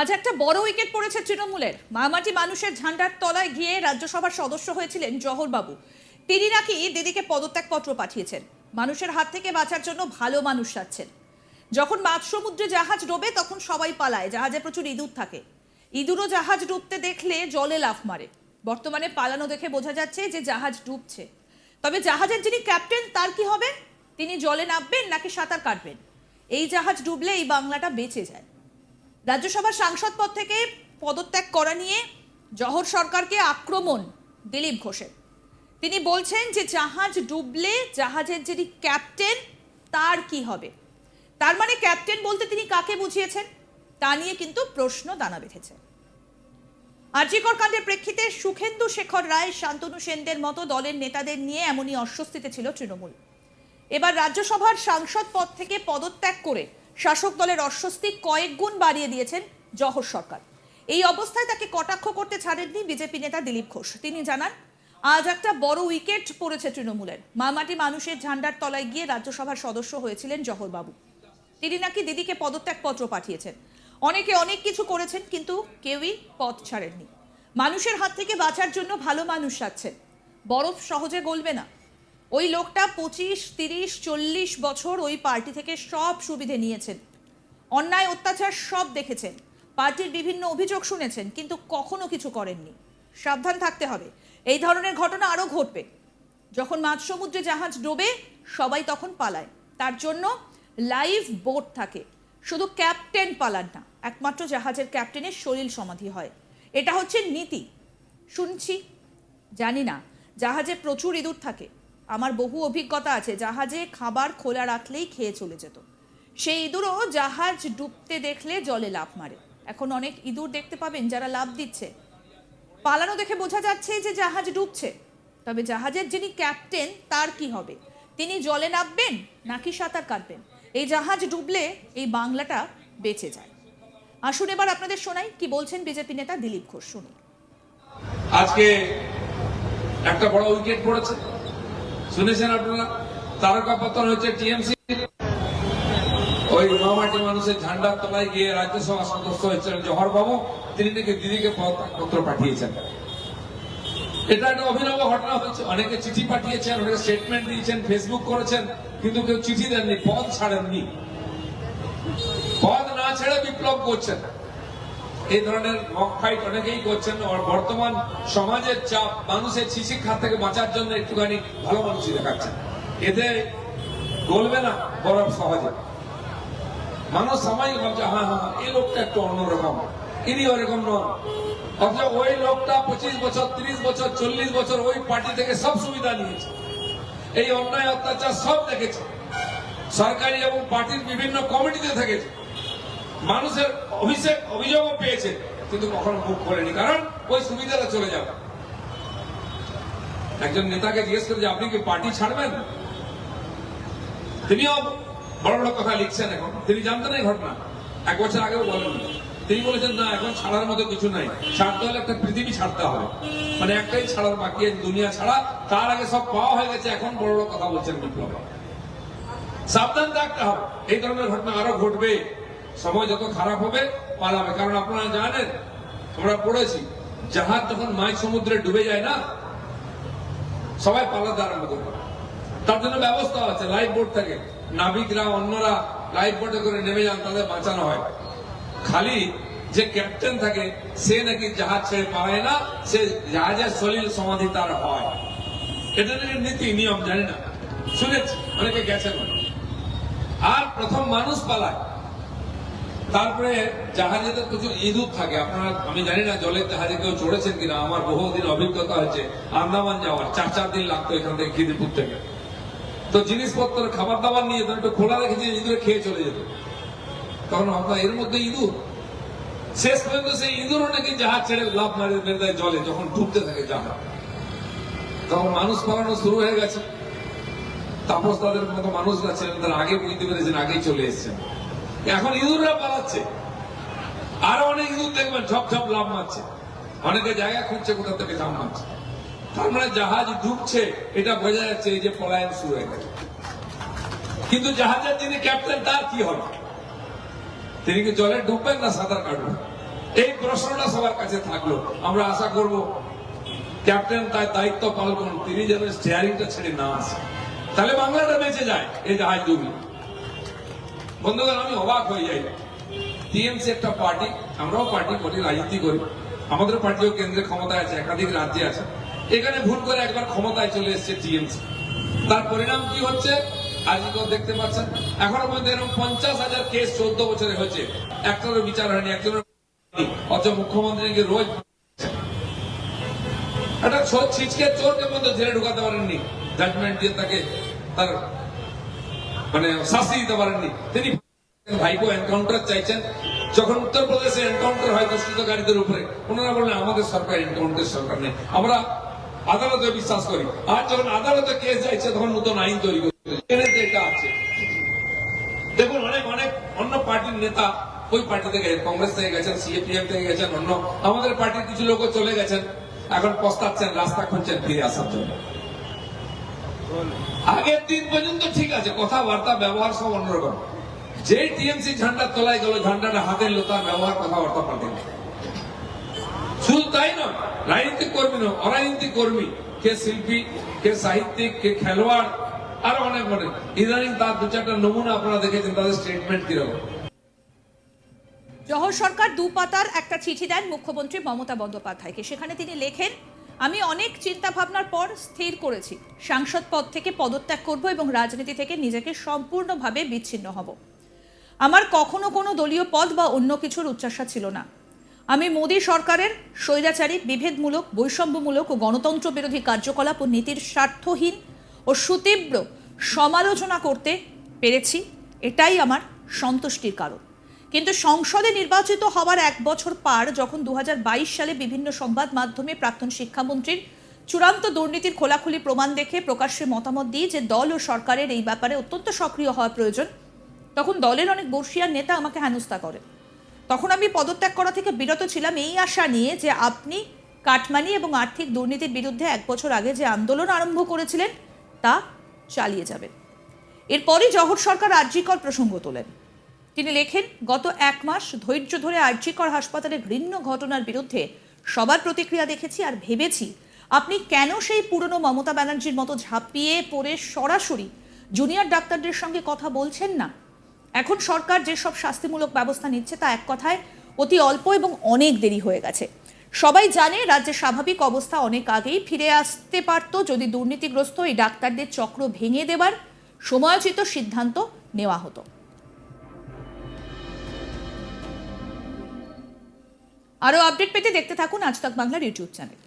আজ একটা বড় উইকেট পড়েছে তৃণমূলের। মামাটি মানুষের ঝান্ডার তলায় গিয়ে রাজ্যসভার সদস্য হয়েছিলেন জহরবাবু। তিনি নাকি দিদিকে পদত্যাগপত্র পাঠিয়েছেন। মানুষের হাত থেকে বাঁচার জন্য ভালো মানুষ চাচ্ছেন যখন মাঝ সমুদ্রে জাহাজ ডোবে তখন সবাই পালায়, জাহাজে প্রচুর ইঁদুর থাকে। ইঁদুরও জাহাজ ডুবতে দেখলে জলে লাফ মারে। বর্তমানে পালানো দেখে বোঝা যাচ্ছে যে জাহাজ ডুবছে। তবে জাহাজের যিনি ক্যাপ্টেন, তার কি হবে? তিনি জলে নামবেন নাকি সাঁতার কাটবেন? এই জাহাজ ডুবলে এই বাংলাটা বেঁচে যায়। রাজ্যসভার সাংসদ পদ থেকে পদত্যাগ করা নিয়ে জহর সরকারকে আক্রমণ দিলীপ ঘোষের। তিনি বলছেন যে জাহাজ ডুবলে জাহাজের যিনি ক্যাপ্টেন, তার কি হবে? তার মানে ক্যাপ্টেন বলতে তিনি কাকে বুঝিয়েছেন? তা নিয়ে কিন্তু প্রশ্ন দানা বেঁধেছে। আরজিকর কাণ্ডের প্রেক্ষিতে সুখেন্দু শেখর রায়, শান্তনু সেনদের মতো দলের নেতাদের নিয়ে এমনই অস্বস্তিতে ছিল তৃণমূল। এবার রাজ্যসভার সাংসদ পদ থেকে পদত্যাগ করে শাসক দলের অস্বস্তি কয়েক গুণ বাড়িয়ে দিয়েছেন জহর সরকার। এই অবস্থায় তাকে কটাক্ষ করতে ছাড়েননি বিজেপি নেতা দিলীপ ঘোষ। তিনি জানান, আজ একটা বড় উইকেট পড়েছে তৃণমূলের। মামাটি মানুষের ঝান্ডার তলায় গিয়ে রাজ্যসভার সদস্য হয়েছিলেন জহরবাবু তিনি নাকি দিদিকে পদত্যাগপত্র পাঠিয়েছেন। অনেকে অনেক কিছু করেছেন, কিন্তু কেউই পথ ছাড়েননি। মানুষের হাত থেকে বাঁচার জন্য ভালো মানুষ চাচ্ছেন বরফ সহজে গলবে না। ওই লোকটা পঁচিশ, তিরিশ, চল্লিশ বছর ওই পার্টি থেকে সব সুবিধে নিয়েছেন। অন্যায়, অত্যাচার সব দেখেছেন। পার্টির বিভিন্ন অভিযোগ শুনেছেন, কিন্তু কখনো কিছু করেননি। সাবধান থাকতে হবে। এই ধরনের ঘটনা আরও ঘটবে। যখন মাঝ সমুদ্রে জাহাজ ডোবে, সবাই তখন পালায়। তার জন্য লাইভ বোট থাকে। শুধু ক্যাপ্টেন পালান না, একমাত্র জাহাজের ক্যাপ্টেনের শরীর সমাধি হয়। এটা হচ্ছে নীতি। শুনছি। জানি না, জাহাজে প্রচুর ইঁদুর থাকে। আমার বহু অভিজ্ঞতা আছে, জাহাজে খাবার খোলা রাখলেই খেয়ে চলে যেত। সেই ইঁদুরও জাহাজ ডুবতে দেখলে জলে লাফ মারে। এখন অনেক ইঁদুর দেখতে পাবেন যারা লাফ দিচ্ছে। পালানো দেখে বোঝা যাচ্ছে যে জাহাজ ডুবছে। তবে জাহাজের যিনি ক্যাপ্টেন, তার কি হবে? তিনি জলে নামবেন নাকি সাঁতার কাটবেন? এই জাহাজ ডুবলে এই বাংলাটা বেঁচে যায়। আসুন এবার আপনাদের শোনাই কি বলছেন বিজেপি নেতা দিলীপ ঘোষ। শুনুন। আজকে একটা বড় উইকেট পড়েছে। শুনেছেন আপনারা? তারকা পতন হচ্ছে টিএমসি। ওই মামাটি মানুষের ঝান্ডার তলায় গিয়ে রাজ্যসভা সদস্য হয়েছিলেন জহর বাবু তিনি নাকি দিদিকে পত্র পাঠিয়েছেন। এটা একটা অভিনব ঘটনা হচ্ছে অনেকে চিঠি পাঠিয়েছেন, অনেকে স্টেটমেন্ট দিয়েছেন ফেসবুক করেছেন, কিন্তু কেউ চিঠি দেননি, পদ ছাড়েননি। পদ না ছেড়ে বিপ্লব করছেন। এই ধরনের মক ফাইট অনেকেই করছেন। বর্তমান সমাজের চাপ, মানুষের শিক্ষা থেকে বাঁচার জন্য একটুখানি ভালো মানুষই দেখাচ্ছেন। এতে গলবে না বরফ সহজে। মানুষ সামাজিক ভাবছে হ্যাঁ হ্যাঁ এই লোকটা একটু অন্যরকম। ইনি ওরকম নন। অথচ ওই লোকটা পঁচিশ বছর, ত্রিশ বছর, চল্লিশ বছর ওই পার্টি থেকে সব সুবিধা নিয়েছে। এই অন্যায়, অত্যাচার সব দেখেছে। সরকারি এবং পার্টির বিভিন্ন কমিটিতে থেকেছে। মানুষের অভিষেক অভিযোগও পেয়েছে, কিন্তু কখনো মুখ করেনি কারণ ওই সুবিধাটা চলে যাবে। একজন নেতাকে জিজ্ঞেস করে যে, আপনি কি পার্টি ছাড়বেন? তিনিও বড় বড় কথা লিখছেন এখন। তিনি জানতেন এই ঘটনা। এক বছর আগেও বলেন তিনি বলেছেন, না, এখন ছাড়ার মতো কিছু নাই। ছাড়তে হলে একটা পৃথিবী ছাড়তে হবে। মানে একটাই ছাড়ার বাকি দুনিয়া ছাড়া। তার আগে সব পাওয়া হয়ে গেছে, এখন বড় বড় কথা বলছেন বিপ্লব। সাবধান থাকতে হবে। এই ধরনের ঘটনা আরও ঘটবে। সময় যত খারাপ হবে, পালাবে। কারণ আপনারা জানেন, আমরা পড়েছি, জাহাজ যখন মাঝ সমুদ্রে ডুবে যায় না, সবাই পালাতে আরম্ভ করবে তার জন্য ব্যবস্থা আছে লাইফ বোট থাকে। নাবিকরা, অন্যরা লাইফ বোটে করে নেমে যান, তাদের বাঁচানো হয়। খালি যে ক্যাপ্টেন থাকে, সে নাকি জাহাজ ছেড়ে পালায় না, সে জাহাজের সলিল সমাধি তার হয়। এটা নীতি, নিয়ম, জানি না। শুনেছি, অনেকে গেছেন। আর প্রথম মানুষ পালায়। তারপরে জাহাজে তো প্রচুর ইঁদুর থাকে। আপনারা, আমি জানি না জলের জাহাজে কেউ চড়েছেন কিনা, আমার বহুদিন অভিজ্ঞতা হয়েছে, আন্দামান যাওয়ার, চার চার দিন লাগতো এখান থেকে খিদিরপুর থেকে। তো জিনিসপত্র খাবার দাবার নিয়ে যেত একটু খোলা রেখেছে, ইঁদুরে খেয়ে চলে যেত। তখন ভাবতাম এর মধ্যে ইঁদুর। শেষ পর্যন্ত সেই ইঁদুরও নাকি জাহাজ ছেড়ে লাভ মারে, মেরে দেয় জলে, যখন ডুবতে থাকে জাহাজ। তখন মানুষ পালানো শুরু হয়ে গেছে। তাপস তাদের মতো মানুষরা ছিলেন তারা আগে বুঝতে পেরেছেন, আগেই চলে এসেছেন। এখন ইঁদুররা পালাচ্ছে। আরও অনেক ইঁদুর দেখবেন ঝপ ঝপ লাভ মারছে। অনেকে জায়গা খুঁজছে কোথা থেকে জাম মারছে। তার মানে জাহাজ ডুবছে, এটা বোঝা যাচ্ছে এই যে পলায়ন শুরু হয়ে গেছে। কিন্তু জাহাজের যিনি ক্যাপ্টেন, তার কি হবে? তিনি কি জলে ডুববেন না সাঁতার কাটবেন? এই প্রশ্নটা সবার কাছে থাকল। আমরা আশা করব, ক্যাপ্টেন তার দায়িত্ব পালন তিনি যেন স্টিয়ারিংটা ছেড়ে না আসে। তাহলে বাংলাটা বেঁচে যায়, এই জাহাজ ডুবি। বন্ধুগণ, আমি অবাক হয়ে যাই। টিএমসি একটা পার্টি, আমরাও পার্টি করি, রাজনীতি করি। আমাদের পার্টিও কেন্দ্রে ক্ষমতায় আছে, একাধিক রাজ্যে আছে। এখানে ভুল করে একবার ক্ষমতায় চলে এসেছে টিএমসি। তার পরিণাম কি হচ্ছে? আজকেও দেখতে পাচ্ছেন। এখনও পর্যন্ত এরকম পঞ্চাশ হাজার কেস চোদ্দ বছরে হয়েছে। একটারও বিচার হয়নি, একজনের অথচ মুখ্যমন্ত্রীকে রোজ একটা ছিচকে চোরকে পর্যন্ত জেলে ঢুকাতে পারেননি। জাজমেন্ট দিয়ে তাকে তার মানে শাস্তি দিতে পারেননি। তিনি ভাইপো এনকাউন্টার চাইছেন। যখন উত্তরপ্রদেশে এনকাউন্টার হয় দুষ্কৃতকারীদের উপরে, ওনারা বললেন, আমাদের সরকার এনকাউন্টার সরকার নেই। আমরা আদালতে বিশ্বাস করি। আর যখন আদালতে কেস যাইছে, তখন নতুন আইন তৈরি এখানে এটা আছে। দেখুন, অনেক অনেক অন্য পার্টির নেতা ওই পার্টি থেকে, কংগ্রেস থেকে গেছেন, সিএপিএম থেকে গেছেন, অন্য। আমাদের পার্টির কিছু লোকও চলে গেছেন। এখন পস্তাচ্ছেন, রাস্তা খুঁজছেন ফিরে আসার জন্য। আগের দিন পর্যন্ত ঠিক আছে, কথাবার্তা, ব্যবহার সব অন্যরকম। যে টিএমসি ঝান্ডার তলায় গেল, ঝান্ডাটা হাতের লোতার ব্যবহার, কথাবার্তা পাল্টে। শুধু তাই নয় কর্মী নয় কর্মী, কে শিল্পী, কে সাহিত্যিক, কে খেলোয়াড়, আরও অনেক ইদানিং তার দু চারটা নমুনা আপনারা দেখেছেন, তাদের স্টেটমেন্ট কীরকম? জহর সরকার একটা চিঠি দেন মুখ্যমন্ত্রী মমতা বন্দ্যোপাধ্যায়কে। সেখানে তিনি লেখেন আমি অনেক চিন্তা ভাবনার পর স্থির করেছি। সাংসদ পদ থেকে পদত্যাগ করব এবং রাজনীতি থেকে নিজেকে সম্পূর্ণভাবে বিচ্ছিন্ন হব। আমার কখনো কোনো দলীয় পদ বা অন্য কিছুর উচ্চাসা ছিল না। আমি মোদী সরকারের স্বৈরাচারী, বিভেদমূলক, বৈষম্যমূলক ও গণতন্ত্র বিরোধী কার্যকলাপ ও নীতির স্বার্থহীন ও সুতীব্র সমালোচনা করতে পেরেছি। এটাই আমার সন্তুষ্টির কারণ। কিন্তু সংসদে নির্বাচিত হওয়ার এক বছর পার যখন দু হাজার বাইশ সালে বিভিন্ন সংবাদ মাধ্যমে প্রাক্তন শিক্ষামন্ত্রীর চূড়ান্ত দুর্নীতির খোলাখুলি প্রমাণ দেখে প্রকাশ্যে মতামত দিই যে দল ও সরকারের এই ব্যাপারে অত্যন্ত সক্রিয় হওয়া প্রয়োজন। তখন দলের অনেক বর্ষিয়ার নেতা আমাকে হেনস্থা করে তখন আমি পদত্যাগ করা থেকে বিরত ছিলাম এই আশা নিয়ে যে আপনি কাটমানি এবং আর্থিক দুর্নীতির বিরুদ্ধে এক বছর আগে যে আন্দোলন আরম্ভ করেছিলেন তা চালিয়ে যাবেন। এরপরই জহর সরকার আর্যিকর প্রসঙ্গ তোলেন। তিনি লেখেন, গত এক মাস ধৈর্য ধরে আর্যিকর হাসপাতালে ঘৃণ্য ঘটনার বিরুদ্ধে সবার প্রতিক্রিয়া দেখেছি আর ভেবেছি আপনি কেন সেই পুরনো মমতা ব্যানার্জির মতো ঝাঁপিয়ে পড়ে সরাসরি জুনিয়র ডাক্তারদের সঙ্গে কথা বলছেন না? এখন সরকার যেসব শাস্তিমূলক ব্যবস্থা নিচ্ছে তা এক কথায় অতি অল্প এবং অনেক দেরি হয়ে গেছে। সবাই জানে রাজ্যের স্বাভাবিক অবস্থা অনেক আগেই ফিরে আসতে পারত যদি দুর্নীতিগ্রস্ত এই ডাক্তারদের চক্র ভেঙে দেবার সময়োচিত সিদ্ধান্ত নেওয়া হতো। আরও আপডেট পেতে দেখতে থাকুন আজ তক বাংলার ইউটিউব চ্যানেল।